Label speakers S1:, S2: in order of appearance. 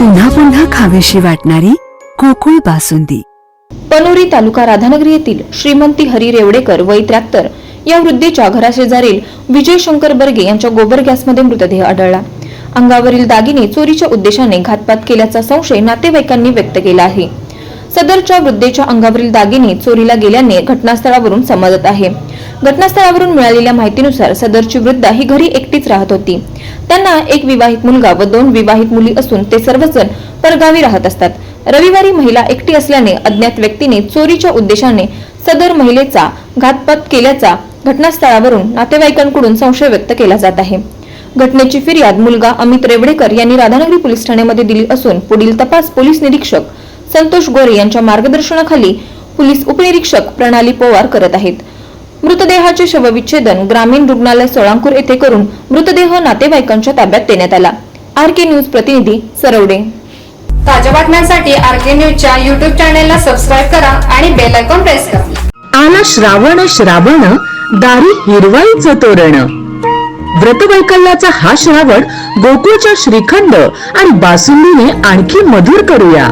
S1: पुन्हा पुन्हा खावीशी वाटणारी कोकुळ बासुंदी.
S2: पनोरी तालुका राधानगरी येथील श्रीमंती हरी रेवडेकर वय त्र्याहत्तर या वृद्धेच्या घराशेजारील विजय शंकर बर्गे यांच्या गोबर गॅसमध्ये मृतदेह आढळला. अंगावरील दागिने चोरीच्या उद्देशाने घातपात केल्याचा संशय नातेवाईकांनी व्यक्त केला आहे. सदरच्या वृद्धेच्या अंगावरील दागिने चोरीला गेल्याने घटनास्थळावरून समजत आहे. घटनास्थळावरून मिळालेल्या माहितीनुसार सदरची वृद्धा ही घरी एकटीच राहत होती. त्यांना एक विवाहित मुलगा व दोन विवाहित मुली असून ते सर्वजण परगावी राहत असतात. रविवारी महिला एकटी असल्याने अज्ञात व्यक्तीने चोरीच्या उद्देशाने सदर महिलेचा घातपात केल्याचा घटनास्थळावरून नातेवाईकांकडून संशय व्यक्त केला जात आहे. घटनेची फिर्याद मुलगा अमित रेवडेकर यांनी राधानगरी पोलीस ठाण्यामध्ये दिली असून पुढील तपास पोलीस निरीक्षक संतोष गोरे यांच्या मार्गदर्शनाखाली पोलीस उपनिरीक्षक प्रणाली पोवार करत आहेत. मृतदेहाचे शवविच्छेदन ग्रामीण रुग्णालय सोळांपूर येथे करून मृतदेह नातेवाईकांच्या ताब्यात देण्यात आला. आर के न्यूज प्रतिनिधी सरवडे
S3: ताज्या बातम्यांसाठी आर के न्यूजच्या युट्यूब चॅनेलला सबस्क्राईब करा आणि बेल आयकॉन प्रेस करा.
S4: आला श्रावण श्रावण दारी हिरवाईचं तोरण. व्रतवैकल्याचा हा श्रावण गोकुळच्या श्रीखंड आणि बासुंदीने आणखी मधुर करूया.